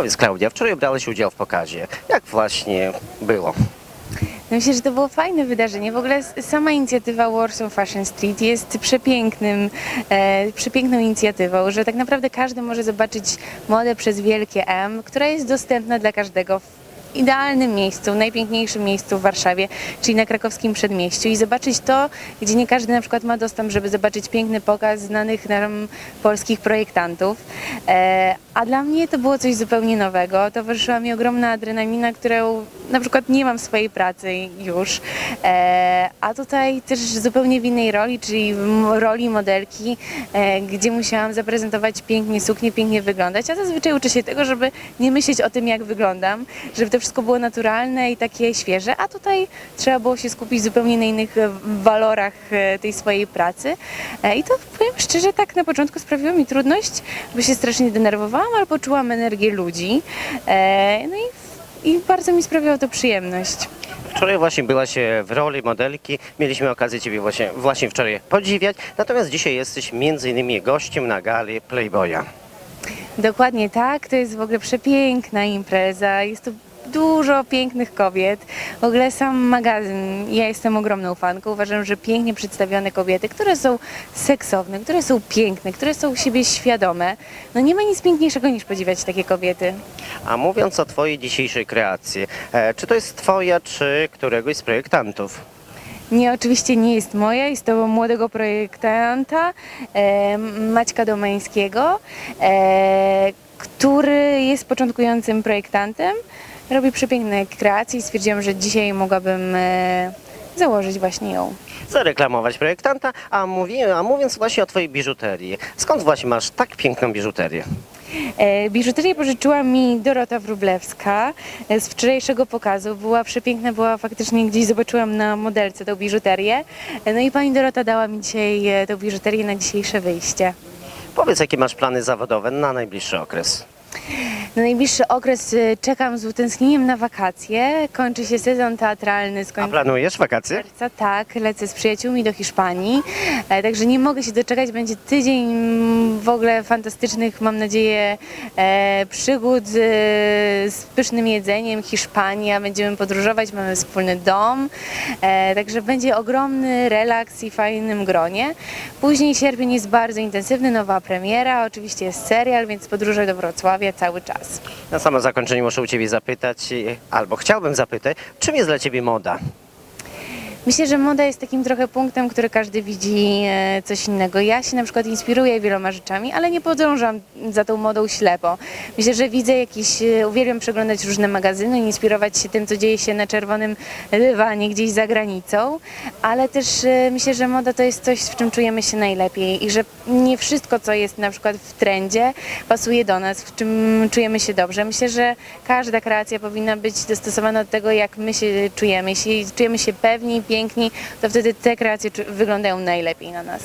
Powiedz Klaudia, wczoraj brałeś udział w pokazie. Jak właśnie było? No myślę, że to było fajne wydarzenie. W ogóle sama inicjatywa Warsaw Fashion Street jest przepięknym, e, przepiękną inicjatywą, że tak naprawdę każdy może zobaczyć modę przez wielkie M, która jest dostępna dla każdego idealnym miejscu, najpiękniejszym miejscu w Warszawie, czyli na krakowskim przedmieściu i zobaczyć to, gdzie nie każdy na przykład ma dostęp, żeby zobaczyć piękny pokaz znanych nam polskich projektantów. E, a dla mnie to było coś zupełnie nowego. Towarzyszyła mi ogromna adrenalina, którą na przykład nie mam swojej pracy już. E, a tutaj też zupełnie w innej roli, czyli w roli modelki, e, gdzie musiałam zaprezentować pięknie suknię, pięknie wyglądać. A zazwyczaj uczę się tego, żeby nie myśleć o tym, jak wyglądam, żeby to wszystko było naturalne i takie świeże, a tutaj trzeba było się skupić zupełnie na innych e, walorach tej swojej pracy. I to powiem szczerze, tak na początku sprawiło mi trudność, bo się strasznie denerwowałam, ale poczułam energię ludzi. No i, i bardzo mi sprawiało to przyjemność. Wczoraj właśnie byłaś w roli modelki. Mieliśmy okazję Ciebie właśnie, właśnie wczoraj podziwiać. Natomiast dzisiaj jesteś między innymi gościem na gali Playboya. Dokładnie tak, to jest w ogóle przepiękna impreza, jest tu dużo pięknych kobiet. W ogóle sam magazyn, ja jestem ogromną fanką, uważam, że pięknie przedstawione kobiety, które są seksowne, które są piękne, które są siebie świadome. No nie ma nic piękniejszego niż podziwiać takie kobiety. A mówiąc o Twojej dzisiejszej kreacji, e, czy to jest Twoja, czy któregoś z projektantów? Nie, oczywiście nie jest moja, jest to młodego projektanta e, Maćka Domańskiego, e, który jest początkującym projektantem. Robi przepiękne kreacje i stwierdziłam, że dzisiaj mogłabym e, założyć właśnie ją. Zareklamować projektanta, a, mówi, a mówiąc właśnie o Twojej biżuterii. Skąd właśnie masz tak piękną biżuterię? E, Biżuterię pożyczyła mi Dorota Wróblewska e, z wczorajszego pokazu. Była przepiękna, była faktycznie gdzieś zobaczyłam na modelce tą biżuterię. E, No i pani Dorota dała mi dzisiaj tą biżuterię na dzisiejsze wyjście. Powiedz, jakie masz plany zawodowe na najbliższy okres? Na najbliższy okres y, czekam z utęsknieniem na wakacje. Kończy się sezon teatralny A planujesz wakacje? czerwca. Tak, lecę z przyjaciółmi do Hiszpanii. E, Także nie mogę się doczekać. Będzie tydzień mm, w ogóle fantastycznych, mam nadzieję, e, przygód e, z pysznym jedzeniem. Hiszpania, będziemy podróżować, mamy wspólny dom. E, Także będzie ogromny relaks i fajnym gronie. Później sierpień jest bardzo intensywny, nowa premiera. Oczywiście jest serial, więc podróże do Wrocławia cały czas. Na samo zakończenie muszę u Ciebie zapytać, albo chciałbym zapytać, czym jest dla Ciebie moda? Myślę, że moda jest takim trochę punktem, który każdy widzi e, coś innego. Ja się na przykład inspiruję wieloma rzeczami, ale nie podążam za tą modą ślepo. Myślę, że widzę jakieś, e, uwielbiam przeglądać różne magazyny, inspirować się tym, co dzieje się na czerwonym dywanie gdzieś za granicą, ale też e, myślę, że moda to jest coś, w czym czujemy się najlepiej i że nie wszystko, co jest na przykład w trendzie, pasuje do nas, w czym czujemy się dobrze. Myślę, że każda kreacja powinna być dostosowana do tego, jak my się czujemy. Jeśli czujemy się pewni, piękni, to wtedy te kreacje wyglądają najlepiej na nas.